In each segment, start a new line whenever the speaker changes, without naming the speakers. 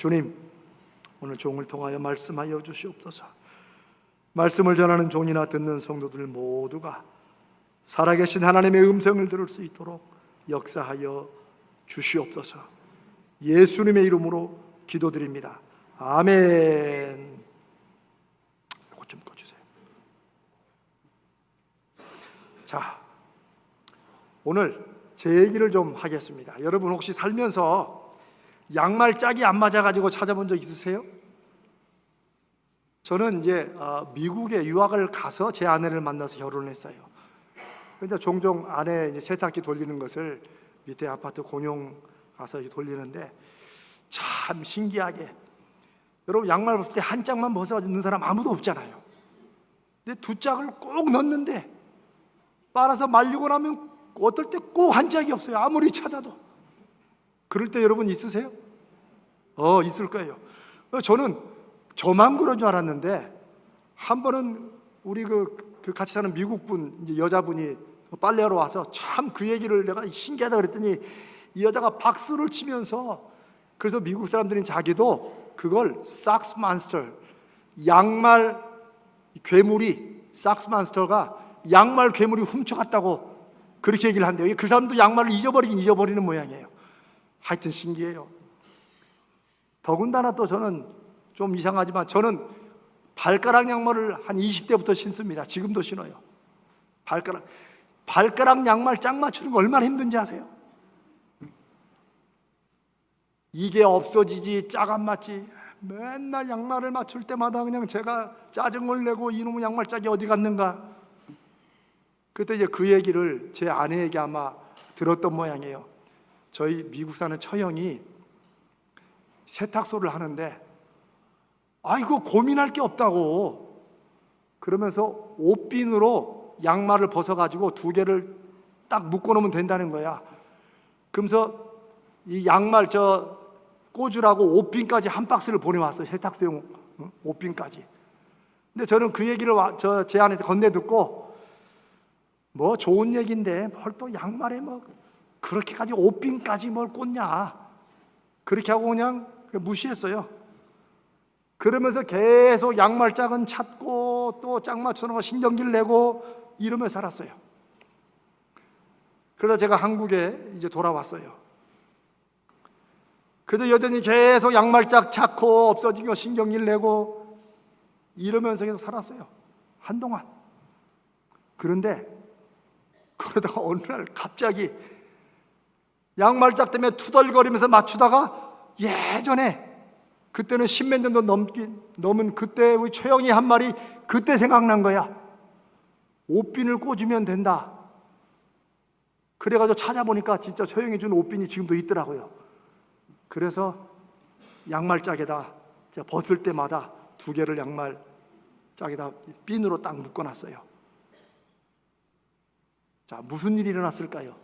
주님, 오늘 종을 통하여 말씀하여 주시옵소서. 말씀을 전하는 종이나 듣는 성도들 모두가 살아계신 하나님의 음성을 들을 수 있도록 역사하여 주시옵소서. 예수님의 이름으로 기도드립니다. 아멘. 이거 좀 꺼주세요. 자, 오늘 제 얘기를 좀 하겠습니다. 여러분 혹시 살면서 양말 짝이 안 맞아가지고 찾아본 적 있으세요? 저는 이제 어, 미국에 유학을 가서 제 아내를 만나서 결혼했어요. 근데 종종 아내 이제 세탁기 돌리는 것을 밑에 아파트 공용 가서 돌리는데 참 신기하게 여러분 양말 벗을 때 한 짝만 벗어 있는 사람 아무도 없잖아요. 근데 두 짝을 꼭 넣는데 빨아서 말리고 나면 어떨 때 꼭 한 짝이 없어요. 아무리 찾아도. 그럴 때 여러분 있으세요? 어, 있을 거예요. 어, 저는 저만 그런 줄 알았는데 한 번은 우리 그, 그 같이 사는 미국 분 여자분이 빨래하러 와서 참 그 얘기를 내가 신기하다 그랬더니 이 여자가 박수를 치면서 그래서 미국 사람들은 자기도 그걸 삭스 몬스터 양말 괴물이 삭스 몬스터가 양말 괴물이 훔쳐갔다고 그렇게 얘기를 한대요. 그 사람도 양말을 잊어버리긴 잊어버리는 모양이에요. 하여튼 신기해요. 더군다나 또 저는 좀 이상하지만 저는 발가락 양말을 한 20대부터 신습니다. 지금도 신어요. 발가락 발가락 양말 짝 맞추는 거 얼마나 힘든지 아세요? 이게 없어지지 짝 안 맞지. 맨날 양말을 맞출 때마다 그냥 제가 짜증을 내고 이놈의 양말 짝이 어디 갔는가. 그때 이제 그 얘기를 제 아내에게 아마 들었던 모양이에요. 저희 미국 사는 처형이 세탁소를 하는데 아 이거 고민할 게 없다고 그러면서 옷빈으로 양말을 벗어 가지고 두 개를 딱 묶어 놓으면 된다는 거야. 그러면서 이 양말 저 꽂으라고 옷빈까지 한 박스를 보내왔어요. 세탁소용 어? 옷빈까지. 근데 저는 그 얘기를 저제 아내한테 건네 듣고 뭐 좋은 얘기인데 뭘또 양말에 뭐 그렇게까지 옷빈까지 뭘 꽂냐. 그렇게 하고 그냥 무시했어요. 그러면서 계속 양말 짝은 찾고 또 짝 맞춰놓고 신경질 내고 이러며 살았어요. 그러다 제가 한국에 이제 돌아왔어요. 그래도 여전히 계속 양말짝 찾고 없어지고 신경질 내고 이러면서 계속 살았어요. 한동안. 그런데 그러다가 어느 날 갑자기 양말짝 때문에 투덜거리면서 맞추다가 예전에 그때는 십몇 년도 넘긴 넘은 그때 우리 최영이 한 말이 그때 생각난 거야. 옷빈을 꽂으면 된다. 그래가지고 찾아보니까 진짜 최영이 준 옷빈이 지금도 있더라고요. 그래서 양말 짝에다 제가 벗을 때마다 두 개를 양말 짝에다 핀으로 딱 묶어놨어요. 자, 무슨 일이 일어났을까요?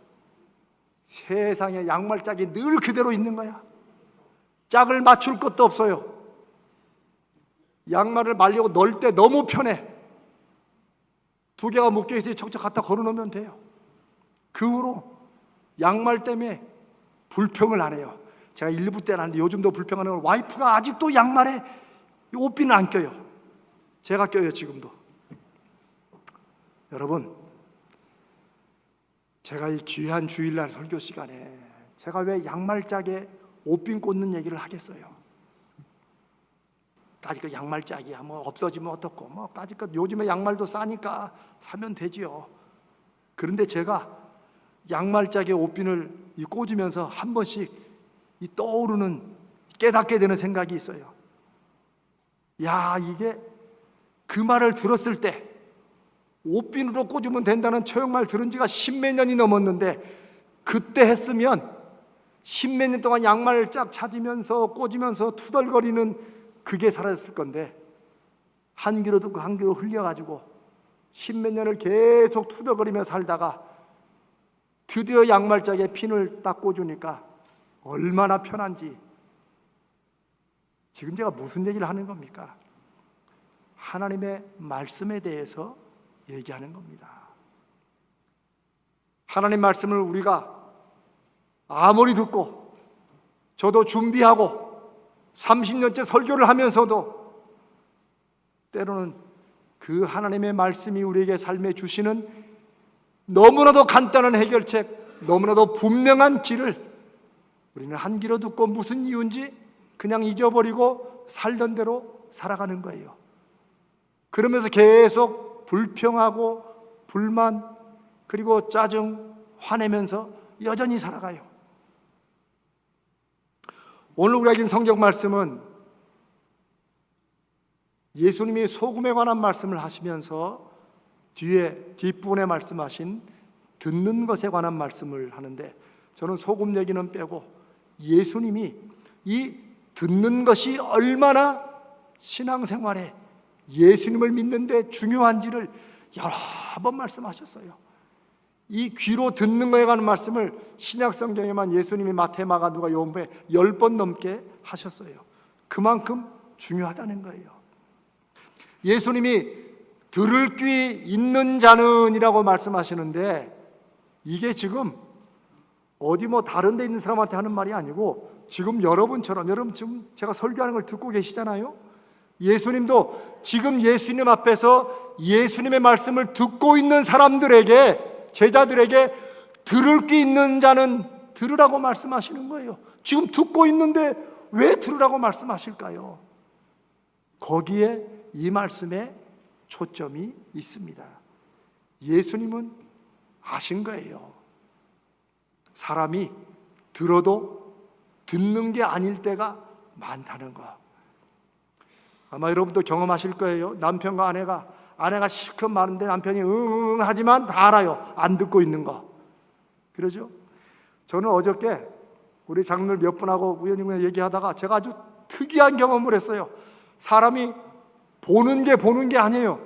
세상에 양말 짝이 늘 그대로 있는 거야. 짝을 맞출 것도 없어요. 양말을 말리고 넣을 때 너무 편해. 두 개가 묶여 있으니 척척 갖다 걸어 놓으면 돼요. 그 후로 양말 때문에 불평을 안 해요. 제가 일부 때는 하는데 요즘도 불평하는 건 와이프가 아직도 양말에 옷비는 안 껴요. 제가 껴요, 지금도. 여러분, 제가 이 귀한 주일날 설교 시간에 제가 왜 양말짝에 옷빈 꽂는 얘기를 하겠어요? 까짓것 양말짝이야 뭐 없어지면 어떻고 뭐 까짓것 요즘에 양말도 싸니까 사면 되지요. 그런데 제가 양말짝에 옷빈을 꽂으면서 한 번씩 이 떠오르는 깨닫게 되는 생각이 있어요. 야 이게 그 말을 들었을 때 옷빈으로 꽂으면 된다는 처형말 들은 지가 십몇 년이 넘었는데 그때 했으면 십몇 년 동안 양말을 쫙 찾으면서 꽂으면서 투덜거리는 그게 사라졌을 건데 한 귀로 듣고 한 귀로 흘려가지고 십몇 년을 계속 투덜거리며 살다가 드디어 양말짝에 핀을 딱 꽂으니까 얼마나 편한지 지금 제가 무슨 얘기를 하는 겁니까? 하나님의 말씀에 대해서 얘기하는 겁니다. 하나님 말씀을 우리가 아무리 듣고 저도 준비하고 30년째 설교를 하면서도 때로는 그 하나님의 말씀이 우리에게 삶에 주시는 너무나도 간단한 해결책, 너무나도 분명한 길을 우리는 한 귀로 듣고 무슨 이유인지 그냥 잊어버리고 살던 대로 살아가는 거예요. 그러면서 계속 불평하고 불만 그리고 짜증 화내면서 여전히 살아가요. 오늘 읽은 성경 말씀은 예수님이 소금에 관한 말씀을 하시면서 뒤에 뒷부분에 말씀하신 듣는 것에 관한 말씀을 하는데 저는 소금 얘기는 빼고 예수님이 이 듣는 것이 얼마나 신앙생활에 예수님을 믿는데 중요한지를 여러 번 말씀하셨어요. 이 귀로 듣는 거에 관한 말씀을 신약 성경에만 예수님이 마태, 마가, 누가, 요한복음에 열 번 넘게 하셨어요. 그만큼 중요하다는 거예요. 예수님이 들을 귀 있는 자는이라고 말씀하시는데 이게 지금 어디 뭐 다른 데 있는 사람한테 하는 말이 아니고 지금 여러분처럼 여러분 지금 제가 설교하는 걸 듣고 계시잖아요. 예수님도 지금 예수님 앞에서 예수님의 말씀을 듣고 있는 사람들에게 제자들에게 들을 귀 있는 자는 들으라고 말씀하시는 거예요. 지금 듣고 있는데 왜 들으라고 말씀하실까요? 거기에 이 말씀에 초점이 있습니다. 예수님은 아신 거예요. 사람이 들어도 듣는 게 아닐 때가 많다는 거. 아마 여러분도 경험하실 거예요. 남편과 아내가 아내가 실컷 말하는데 남편이 응응 하지만 다 알아요. 안 듣고 있는 거. 그러죠? 저는 어저께 우리 장로를 몇 분하고 우연히 그냥 얘기하다가 제가 아주 특이한 경험을 했어요. 사람이 보는 게 보는 게 아니에요.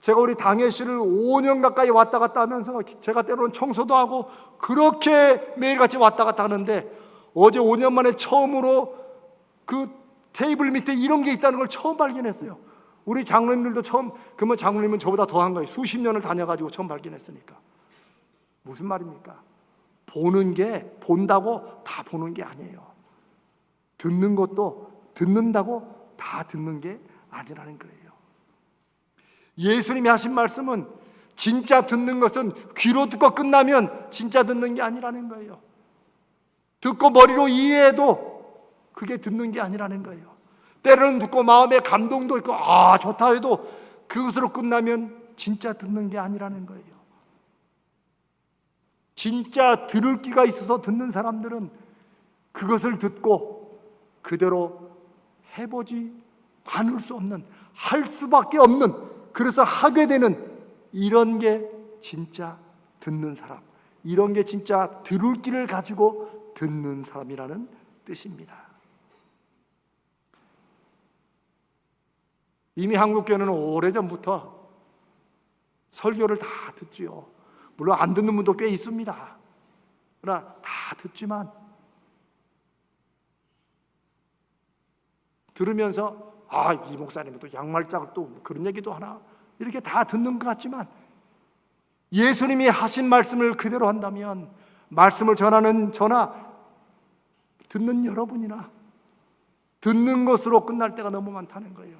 제가 우리 당혜 씨를 5년 가까이 왔다 갔다 하면서 제가 때로는 청소도 하고 그렇게 매일같이 왔다 갔다 하는데 어제 5년 만에 처음으로 그 테이블 밑에 이런 게 있다는 걸 처음 발견했어요. 우리 장로님들도 처음 그러면 장로님은 저보다 더한 거예요. 수십 년을 다녀가지고 처음 발견했으니까. 무슨 말입니까? 보는 게 본다고 다 보는 게 아니에요. 듣는 것도 듣는다고 다 듣는 게 아니라는 거예요. 예수님이 하신 말씀은 진짜 듣는 것은 귀로 듣고 끝나면 진짜 듣는 게 아니라는 거예요. 듣고 머리로 이해해도 그게 듣는 게 아니라는 거예요. 때로는 듣고 마음에 감동도 있고 아 좋다 해도 그것으로 끝나면 진짜 듣는 게 아니라는 거예요. 진짜 들을 귀가 있어서 듣는 사람들은 그것을 듣고 그대로 해보지 않을 수 없는 할 수밖에 없는 그래서 하게 되는 이런 게 진짜 듣는 사람 이런 게 진짜 들을 귀를 가지고 듣는 사람이라는 뜻입니다. 이미 한국교회는 오래전부터 설교를 다 듣지요. 물론 안 듣는 분도 꽤 있습니다. 그러나 다 듣지만 들으면서 아, 이 목사님은 또 양말짝을 또 그런 얘기도 하나 이렇게 다 듣는 것 같지만 예수님이 하신 말씀을 그대로 한다면 말씀을 전하는 저나 듣는 여러분이나 듣는 것으로 끝날 때가 너무 많다는 거예요.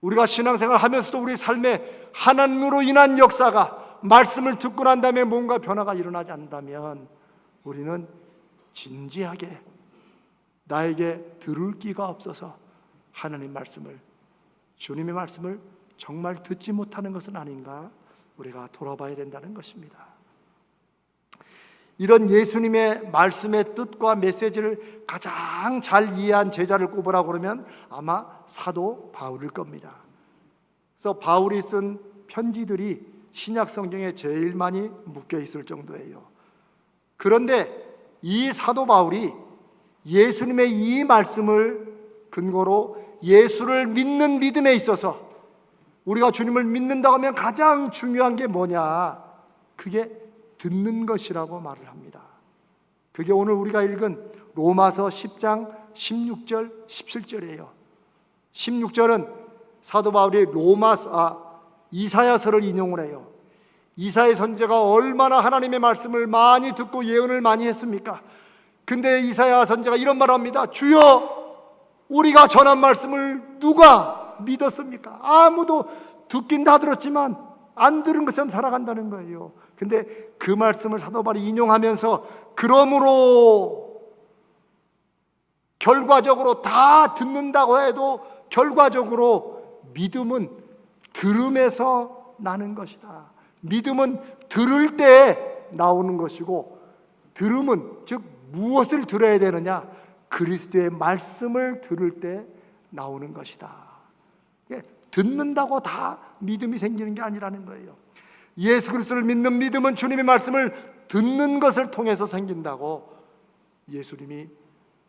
우리가 신앙생활 하면서도 우리 삶에 하나님으로 인한 역사가 말씀을 듣고 난 다음에 뭔가 변화가 일어나지 않는다면 우리는 진지하게 나에게 들을 끼가 없어서 하나님 말씀을 주님의 말씀을 정말 듣지 못하는 것은 아닌가 우리가 돌아봐야 된다는 것입니다. 이런 예수님의 말씀의 뜻과 메시지를 가장 잘 이해한 제자를 꼽으라고 그러면 아마 사도 바울일 겁니다. 그래서 바울이 쓴 편지들이 신약 성경에 제일 많이 묶여 있을 정도예요. 그런데 이 사도 바울이 예수님의 이 말씀을 근거로 예수를 믿는 믿음에 있어서 우리가 주님을 믿는다고 하면 가장 중요한 게 뭐냐? 그게 듣는 것이라고 말을 합니다. 그게 오늘 우리가 읽은 로마서 10장 16절 17절이에요. 16절은 사도 바울이 로마 아, 이사야서를 인용을 해요. 이사야 선제가 얼마나 하나님의 말씀을 많이 듣고 예언을 많이 했습니까? 근데 이사야 선제가 이런 말을 합니다. 주여 우리가 전한 말씀을 누가 믿었습니까? 아무도 듣긴 다 들었지만 안 들은 것처럼 살아간다는 거예요. 근데 그 말씀을 사도 바울이 인용하면서 그러므로 결과적으로 다 듣는다고 해도 결과적으로 믿음은 들음에서 나는 것이다. 믿음은 들을 때 나오는 것이고 들음은 즉 무엇을 들어야 되느냐? 그리스도의 말씀을 들을 때 나오는 것이다. 예, 듣는다고 다 믿음이 생기는 게 아니라는 거예요. 예수 그리스도를 믿는 믿음은 주님의 말씀을 듣는 것을 통해서 생긴다고 예수님이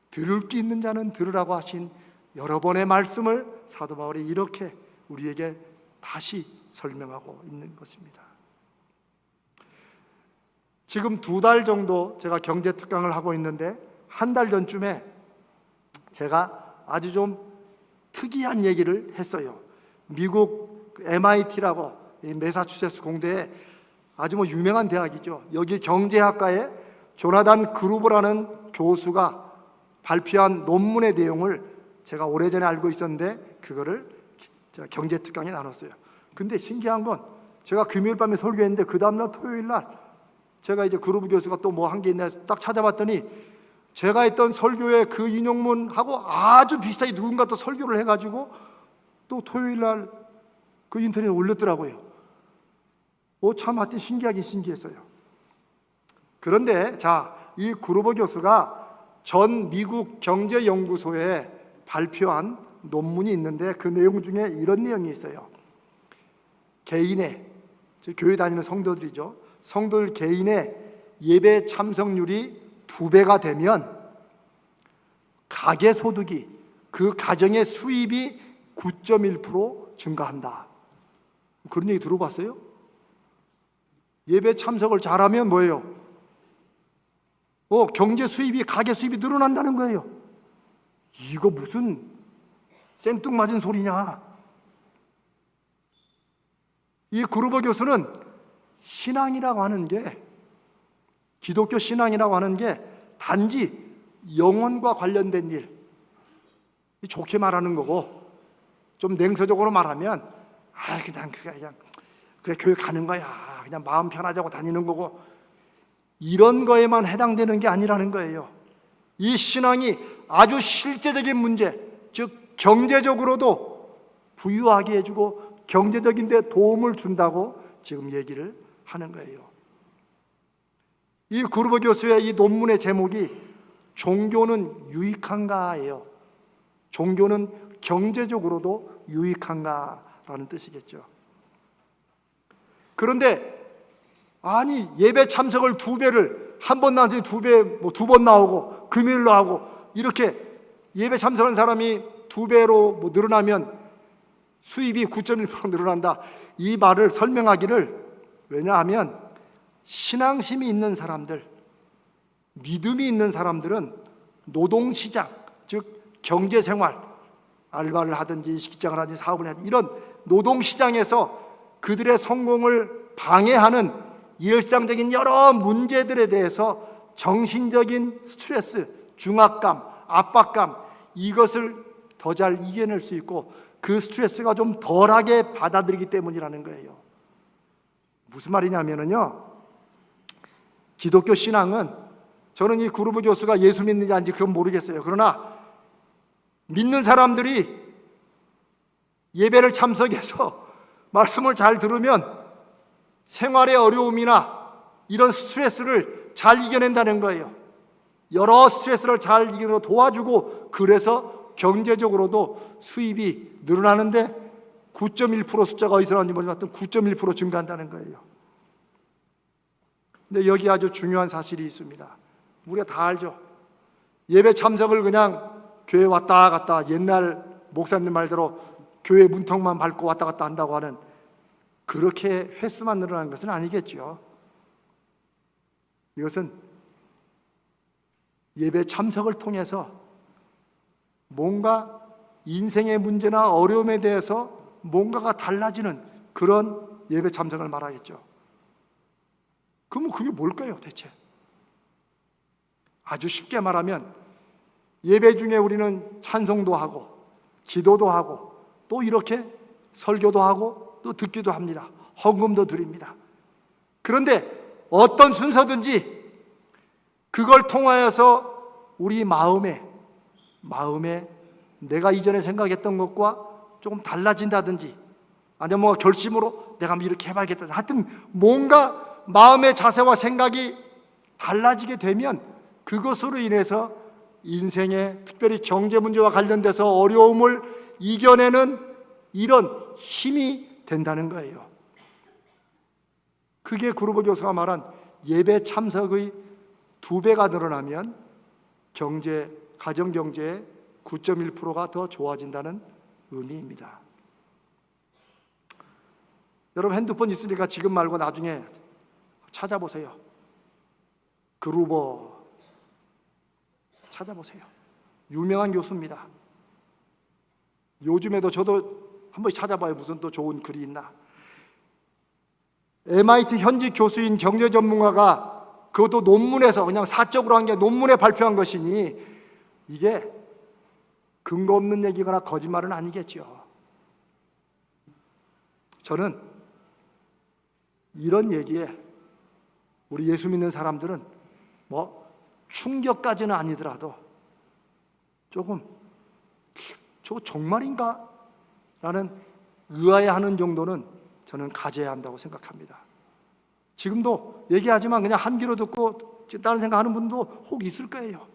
들을 게 있는 자는 들으라고 하신 여러 번의 말씀을 사도 바울이 이렇게 우리에게 다시 설명하고 있는 것입니다. 지금 두 달 정도 제가 경제 특강을 하고 있는데 한 달 전쯤에 제가 아주 좀 특이한 얘기를 했어요. 미국 MIT라고 메사추세츠 공대에 아주 뭐 유명한 대학이죠. 여기 경제학과에 조나단 그루브라는 교수가 발표한 논문의 내용을 제가 오래전에 알고 있었는데 그거를 경제 특강에 나눴어요. 근데 신기한 건 제가 금요일 밤에 설교했는데 그 다음 날 토요일 날 제가 이제 그루브 교수가 또 뭐 한 게 있나 딱 찾아봤더니 제가 했던 설교의 그 인용문하고 아주 비슷하게 누군가 또 설교를 해가지고 또 토요일 날 그 인터넷에 올렸더라고요. 오, 참 하여튼 신기하긴 신기했어요. 그런데 자, 이 구르버 교수가 전 미국 경제연구소에 발표한 논문이 있는데 그 내용 중에 이런 내용이 있어요. 개인의 즉 교회 다니는 성도들이죠. 성도들 개인의 예배 참석률이 두 배가 되면 가계 소득이 그 가정의 수입이 9.1% 증가한다. 그런 얘기 들어봤어요? 예배 참석을 잘하면 뭐예요? 어, 경제 수입이 가계 수입이 늘어난다는 거예요. 이거 무슨 생뚱맞은 소리냐? 이 그루버 교수는 신앙이라고 하는 게 기독교 신앙이라고 하는 게 단지 영혼과 관련된 일, 좋게 말하는 거고 좀 냉소적으로 말하면 아 그냥 그냥 그래 교회 가는 거야 그냥 마음 편하자고 다니는 거고 이런 거에만 해당되는 게 아니라는 거예요. 이 신앙이 아주 실제적인 문제, 즉 경제적으로도 부유하게 해주고 경제적인 데 도움을 준다고 지금 얘기를 하는 거예요. 이 구르버 교수의 이 논문의 제목이 종교는 유익한가예요. 종교는 경제적으로도 유익한가라는 뜻이겠죠. 그런데 아니 예배 참석을 두 배를 한 번 나왔더니 두 배, 뭐 두 번 나오고 금요일로 하고 이렇게 예배 참석한 사람이 두 배로 뭐 늘어나면 수입이 9.1% 늘어난다. 이 말을 설명하기를 왜냐하면 신앙심이 있는 사람들, 믿음이 있는 사람들은 노동시장, 즉 경제생활, 알바를 하든지 식장을 하든지 사업을 하든지 이런 노동시장에서 그들의 성공을 방해하는 일상적인 여러 문제들에 대해서 정신적인 스트레스, 중압감, 압박감 이것을 더 잘 이겨낼 수 있고 그 스트레스가 좀 덜하게 받아들이기 때문이라는 거예요. 무슨 말이냐면요. 기독교 신앙은 저는 이 구르브 교수가 예수 믿는지 아닌지 그건 모르겠어요. 그러나 믿는 사람들이 예배를 참석해서 말씀을 잘 들으면 생활의 어려움이나 이런 스트레스를 잘 이겨낸다는 거예요. 여러 스트레스를 잘 이기는 도와주고 그래서 경제적으로도 수입이 늘어나는데 9.1% 숫자가 어디서 나왔는지 모르지만 9.1% 증가한다는 거예요. 근데 여기 아주 중요한 사실이 있습니다. 우리가 다 알죠. 예배 참석을 그냥 교회 왔다 갔다 옛날 목사님 말대로 교회 문턱만 밟고 왔다 갔다 한다고 하는 그렇게 횟수만 늘어나는 것은 아니겠죠. 이것은 예배 참석을 통해서 뭔가 인생의 문제나 어려움에 대해서 뭔가가 달라지는 그런 예배 참석을 말하겠죠. 그러면 그게 뭘까요, 대체? 아주 쉽게 말하면 예배 중에 우리는 찬송도 하고 기도도 하고 또 이렇게 설교도 하고 또 듣기도 합니다. 헌금도 드립니다. 그런데 어떤 순서든지 그걸 통하여서 우리 마음에 마음에 내가 이전에 생각했던 것과 조금 달라진다든지 아니면 뭔가 결심으로 내가 이렇게 해봐야겠다. 하여튼 뭔가 마음의 자세와 생각이 달라지게 되면 그것으로 인해서 인생의 특별히 경제 문제와 관련돼서 어려움을 이겨내는 이런 힘이 된다는 거예요. 그게 구르보 교수가 말한 예배 참석의 두 배가 늘어나면 경제 가정 경제의 9.1%가 더 좋아진다는 의미입니다. 여러분 핸드폰 있으니까 지금 말고 나중에 찾아보세요. 그루버 찾아보세요. 유명한 교수입니다. 요즘에도 저도 한 번씩 찾아봐요. 무슨 또 좋은 글이 있나. MIT 현직 교수인 경제 전문가가 그것도 논문에서 그냥 사적으로 한 게 논문에 발표한 것이니 이게 근거 없는 얘기거나 거짓말은 아니겠죠. 저는 이런 얘기에 우리 예수 믿는 사람들은 뭐 충격까지는 아니더라도 조금 저 정말인가? 라는 의아해하는 정도는 저는 가져야 한다고 생각합니다. 지금도 얘기하지만 그냥 한 귀로 듣고 다른 생각하는 분도 혹 있을 거예요.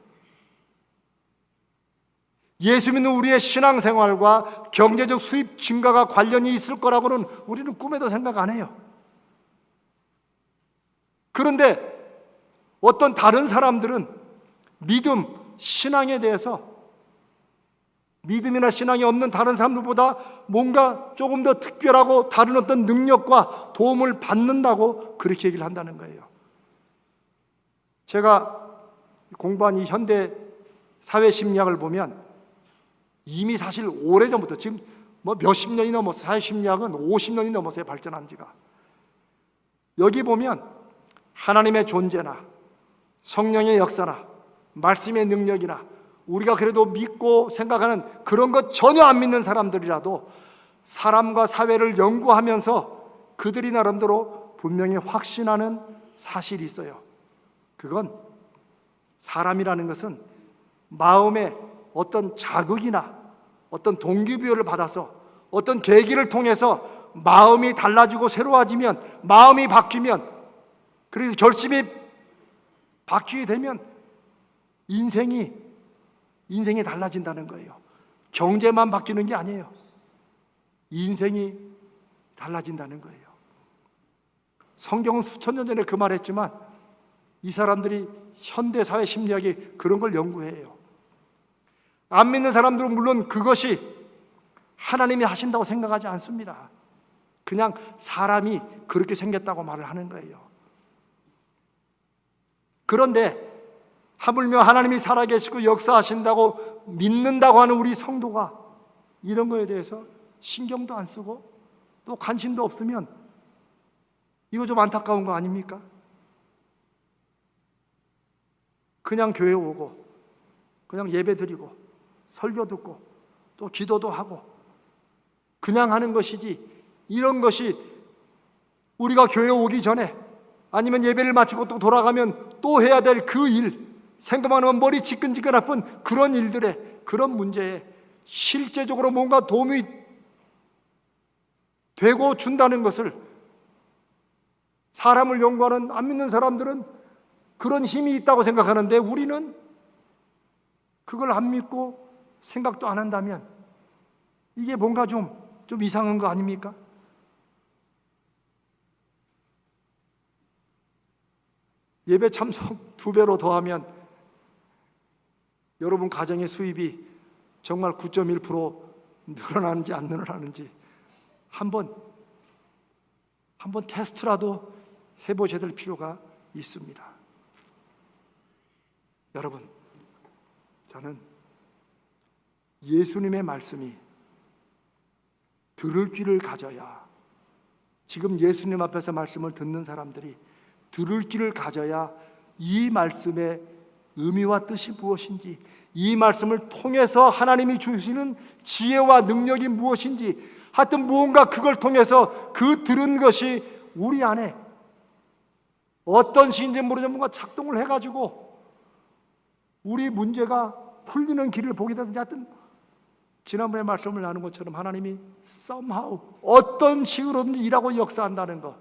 예수 믿는 우리의 신앙생활과 경제적 수입 증가가 관련이 있을 거라고는 우리는 꿈에도 생각 안 해요. 그런데 어떤 다른 사람들은 믿음, 신앙에 대해서 믿음이나 신앙이 없는 다른 사람들보다 뭔가 조금 더 특별하고 다른 어떤 능력과 도움을 받는다고 그렇게 얘기를 한다는 거예요. 제가 공부한 이 현대 사회 심리학을 보면 이미 사실 오래전부터 지금 뭐 몇십 년이 넘어서 사회 심리학은 50년이 넘었어요 발전한 지가. 여기 보면 하나님의 존재나 성령의 역사나 말씀의 능력이나 우리가 그래도 믿고 생각하는 그런 것 전혀 안 믿는 사람들이라도 사람과 사회를 연구하면서 그들이 나름대로 분명히 확신하는 사실이 있어요. 그건 사람이라는 것은 마음에 어떤 자극이나 어떤 동기부여를 받아서 어떤 계기를 통해서 마음이 달라지고 새로워지면 마음이 바뀌면 그래서 결심이 바뀌게 되면 인생이 인생이 달라진다는 거예요. 경제만 바뀌는 게 아니에요. 인생이 달라진다는 거예요. 성경은 수천 년 전에 그 말했지만 이 사람들이 현대 사회 심리학이 그런 걸 연구해요. 안 믿는 사람들은 물론 그것이 하나님이 하신다고 생각하지 않습니다. 그냥 사람이 그렇게 생겼다고 말을 하는 거예요. 그런데 하물며 하나님이 살아계시고 역사하신다고 믿는다고 하는 우리 성도가 이런 거에 대해서 신경도 안 쓰고 또 관심도 없으면 이거 좀 안타까운 거 아닙니까? 그냥 교회 오고 그냥 예배 드리고 설교 듣고 또 기도도 하고 그냥 하는 것이지 이런 것이 우리가 교회 오기 전에 아니면 예배를 마치고 또 돌아가면 또 해야 될 그 일, 생각만 하면 머리 지끈지끈 아픈 그런 일들에 그런 문제에 실제적으로 뭔가 도움이 되고 준다는 것을 사람을 연구하는 안 믿는 사람들은 그런 힘이 있다고 생각하는데 우리는 그걸 안 믿고 생각도 안 한다면 이게 뭔가 좀, 좀 이상한 거 아닙니까? 예배 참석 두 배로 더하면 여러분 가정의 수입이 정말 9.1% 늘어나는지 안 늘어나는지 한번 한번 테스트라도 해보셔야 될 필요가 있습니다. 여러분, 저는 예수님의 말씀이 들을 귀를 가져야 지금 예수님 앞에서 말씀을 듣는 사람들이 들을 귀를 가져야 이 말씀에 의미와 뜻이 무엇인지 이 말씀을 통해서 하나님이 주시는 지혜와 능력이 무엇인지 하여튼 무언가 그걸 통해서 그 들은 것이 우리 안에 어떤 시인지 모르지만 뭔가 작동을 해가지고 우리 문제가 풀리는 길을 보게 되든지 하여튼 지난번에 말씀을 나눈 것처럼 하나님이 somehow 어떤 식으로든지 일하고 역사한다는 것.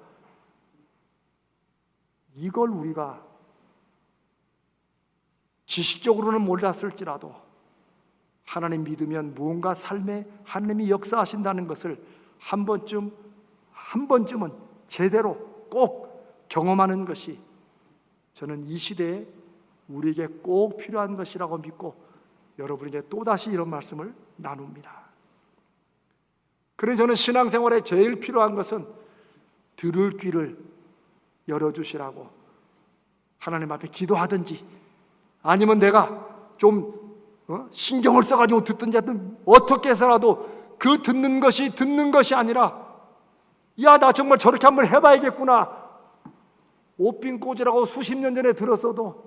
이걸 우리가 지식적으로는 몰랐을지라도 하나님 믿으면 무언가 삶에 하나님이 역사하신다는 것을 한 번쯤 한 번쯤은 제대로 꼭 경험하는 것이 저는 이 시대에 우리에게 꼭 필요한 것이라고 믿고 여러분에게 또다시 이런 말씀을 나눕니다. 그래서 저는 신앙생활에 제일 필요한 것은 들을 귀를 열어주시라고 하나님 앞에 기도하든지 아니면 내가 좀 어? 신경을 써가지고 듣든지 하든 어떻게 해서라도 그 듣는 것이 듣는 것이 아니라 야 나 정말 저렇게 한번 해봐야겠구나. 옷빈 꽂으라고 수십 년 전에 들었어도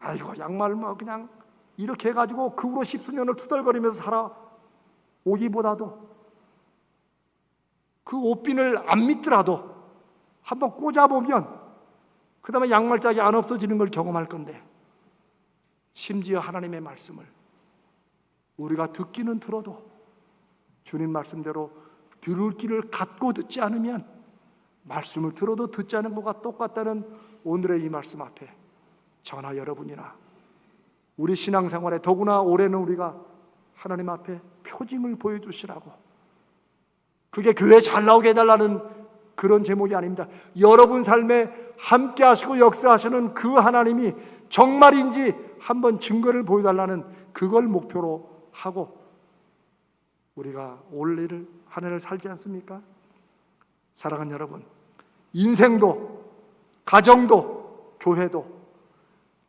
아이고 양말 뭐 그냥 이렇게 해가지고 그 후로 십수년을 투덜거리면서 살아. 오기보다도 그 옷빈을 안 믿더라도 한번 꽂아보면 그 다음에 양말짝이 안 없어지는 걸 경험할 건데 심지어 하나님의 말씀을 우리가 듣기는 들어도 주님 말씀대로 들을 길을 갖고 듣지 않으면 말씀을 들어도 듣지 않은 것과 똑같다는 오늘의 이 말씀 앞에 저나 여러분이나 우리 신앙생활에 더구나 올해는 우리가 하나님 앞에 표징을 보여주시라고 그게 교회 잘 나오게 해달라는 그런 제목이 아닙니다. 여러분 삶에 함께 하시고 역사하시는 그 하나님이 정말인지 한번 증거를 보여달라는 그걸 목표로 하고 우리가 올해를 한 해를 살지 않습니까? 사랑하는 여러분, 인생도 가정도 교회도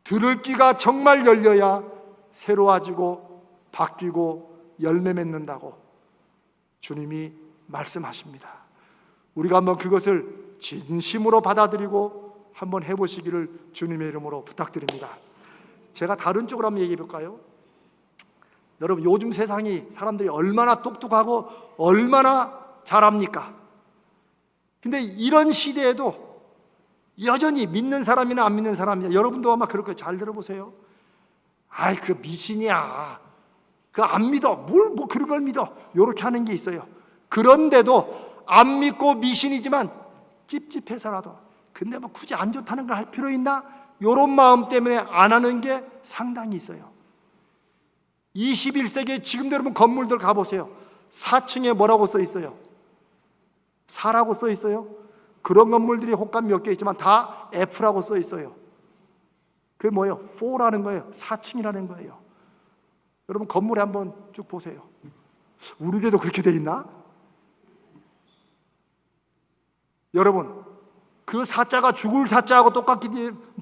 들을 귀가 정말 열려야 새로워지고 바뀌고 열매 맺는다고 주님이 말씀하십니다. 우리가 한번 그것을 진심으로 받아들이고 한번 해보시기를 주님의 이름으로 부탁드립니다. 제가 다른 쪽으로 한번 얘기해 볼까요? 여러분 요즘 세상이 사람들이 얼마나 똑똑하고 얼마나 잘합니까? 근데 이런 시대에도 여전히 믿는 사람이나 안 믿는 사람이나 여러분도 아마 그럴 거예요. 잘 들어보세요. 아이 그 미신이야. 그 안 믿어. 뭘 뭐 그런 걸 믿어. 요렇게 하는 게 있어요. 그런데도 안 믿고 미신이지만 찝찝해서라도 근데 뭐 굳이 안 좋다는 걸 할 필요 있나? 요런 마음 때문에 안 하는 게 상당히 있어요. 21세기에 지금도 여러분 건물들 가보세요. 4층에 뭐라고 써 있어요? 4라고 써 있어요? 그런 건물들이 혹간 몇 개 있지만 다 F라고 써 있어요. 그게 뭐예요? 4라는 거예요. 4층이라는 거예요. 여러분 건물에 한번 쭉 보세요. 우리 교도 그렇게 돼 있나? 여러분 그 사자가 죽을 사자하고 똑같기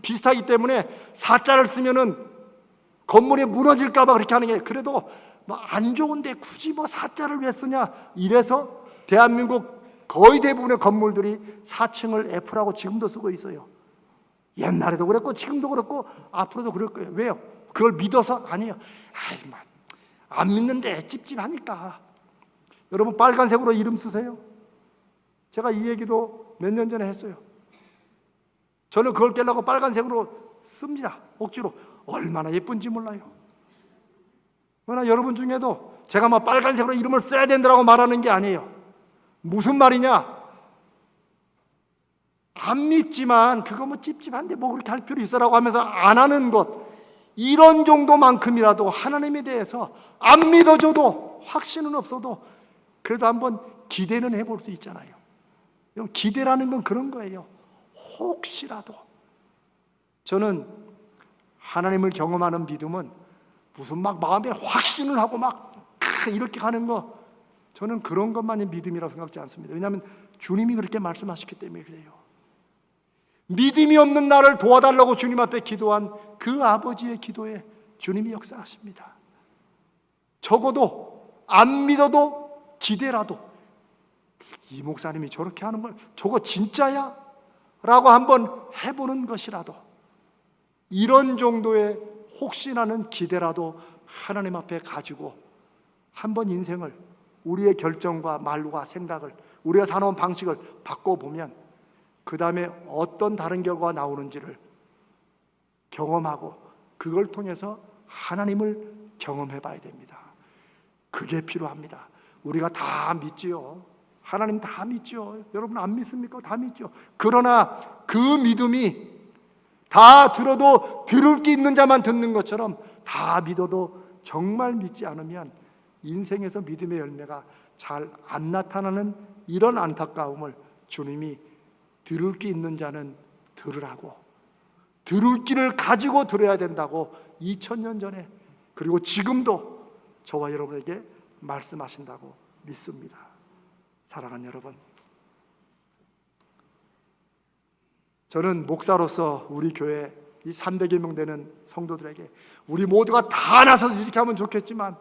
비슷하기 때문에 사자를 쓰면은 건물이 무너질까봐 그렇게 하는 게 그래도 뭐 안 좋은데 굳이 뭐 사자를 왜 쓰냐 이래서 대한민국 거의 대부분의 건물들이 4층을 F라고 지금도 쓰고 있어요. 옛날에도 그랬고 지금도 그렇고 앞으로도 그럴 거예요. 왜요? 그걸 믿어서 아니에요. 아이 뭐, 안 믿는데 찝찝하니까. 여러분 빨간색으로 이름 쓰세요. 제가 이 얘기도 몇 년 전에 했어요. 저는 그걸 깨려고 빨간색으로 씁니다. 억지로. 얼마나 예쁜지 몰라요. 그러나 여러분 중에도 제가 막 빨간색으로 이름을 써야 된다고 말하는 게 아니에요. 무슨 말이냐? 안 믿지만 그거 뭐 찝찝한데 뭐 그렇게 할 필요 있어라고 하면서 안 하는 것 이런 정도만큼이라도 하나님에 대해서 안 믿어줘도 확신은 없어도 그래도 한번 기대는 해볼 수 있잖아요. 기대라는 건 그런 거예요. 혹시라도 저는 하나님을 경험하는 믿음은 무슨 막 마음에 확신을 하고 막 이렇게 가는 거 저는 그런 것만이 믿음이라고 생각지 않습니다. 왜냐하면 주님이 그렇게 말씀하셨기 때문에 그래요. 믿음이 없는 나를 도와달라고 주님 앞에 기도한 그 아버지의 기도에 주님이 역사하십니다. 적어도 안 믿어도 기대라도 이 목사님이 저렇게 하는 걸 저거 진짜야? 라고 한번 해보는 것이라도 이런 정도의 혹시나는 기대라도 하나님 앞에 가지고 한번 인생을 우리의 결정과 말과 생각을 우리가 살아온 방식을 바꿔보면 그 다음에 어떤 다른 결과가 나오는지를 경험하고 그걸 통해서 하나님을 경험해 봐야 됩니다. 그게 필요합니다. 우리가 다 믿지요. 하나님 다 믿죠. 여러분 안 믿습니까? 다 믿죠. 그러나 그 믿음이 다 들어도 들을 게 있는 자만 듣는 것처럼 다 믿어도 정말 믿지 않으면 인생에서 믿음의 열매가 잘 안 나타나는 이런 안타까움을 주님이 들을 게 있는 자는 들으라고 들을 길을 가지고 들어야 된다고 2000년 전에 그리고 지금도 저와 여러분에게 말씀하신다고 믿습니다. 사랑하는 여러분. 저는 목사로서 우리 교회 이 300여 명 되는 성도들에게 우리 모두가 다 나서서 이렇게 하면 좋겠지만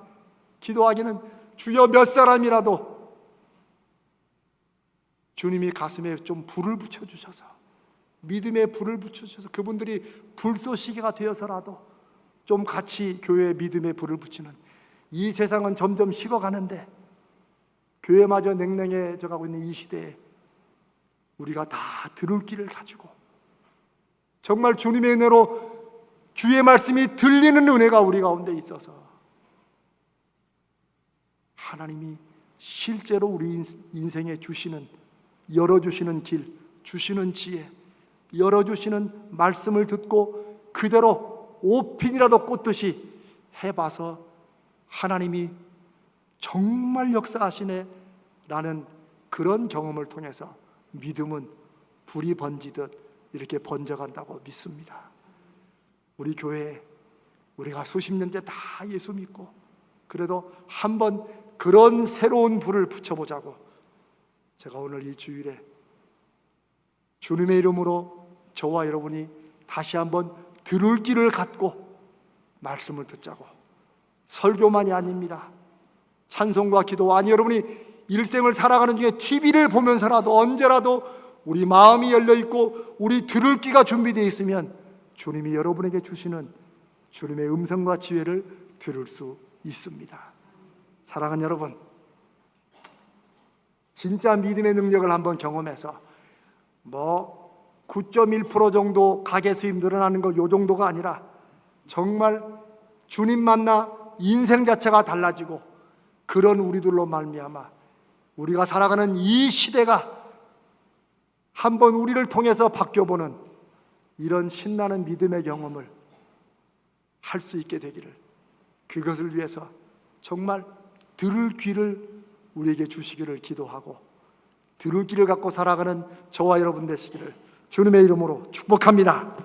기도하기는 주여 몇 사람이라도 주님이 가슴에 좀 불을 붙여 주셔서 믿음의 불을 붙여 주셔서 그분들이 불쏘시개가 되어서라도 좀 같이 교회에 믿음의 불을 붙이는 이 세상은 점점 식어가는데 교회마저 냉랭해져 가고 있는 이 시대에 우리가 다 들을 길을 가지고 정말 주님의 은혜로 주의 말씀이 들리는 은혜가 우리 가운데 있어서 하나님이 실제로 우리 인- 인생에 주시는 열어주시는 길, 주시는 지혜, 열어주시는 말씀을 듣고 그대로 오핀이라도 꽂듯이 해봐서 하나님이 정말 역사하시네 라는 그런 경험을 통해서 믿음은 불이 번지듯 이렇게 번져간다고 믿습니다. 우리 교회에 우리가 수십 년째 다 예수 믿고 그래도 한번 그런 새로운 불을 붙여보자고 제가 오늘 이 주일에 주님의 이름으로 저와 여러분이 다시 한번 들을 길을 갖고 말씀을 듣자고 설교만이 아닙니다. 찬송과 기도 아니 여러분이 일생을 살아가는 중에 TV를 보면서라도 언제라도 우리 마음이 열려 있고 우리 들을 귀가 준비되어 있으면 주님이 여러분에게 주시는 주님의 음성과 지혜를 들을 수 있습니다. 사랑하는 여러분, 진짜 믿음의 능력을 한번 경험해서 뭐 9.1% 정도 가계 수입 늘어나는 거 요 정도가 아니라 정말 주님 만나 인생 자체가 달라지고 그런 우리들로 말미암아 우리가 살아가는 이 시대가 한번 우리를 통해서 바뀌어보는 이런 신나는 믿음의 경험을 할 수 있게 되기를 그것을 위해서 정말 들을 귀를 우리에게 주시기를 기도하고 들을 귀를 갖고 살아가는 저와 여러분 되시기를 주님의 이름으로 축복합니다.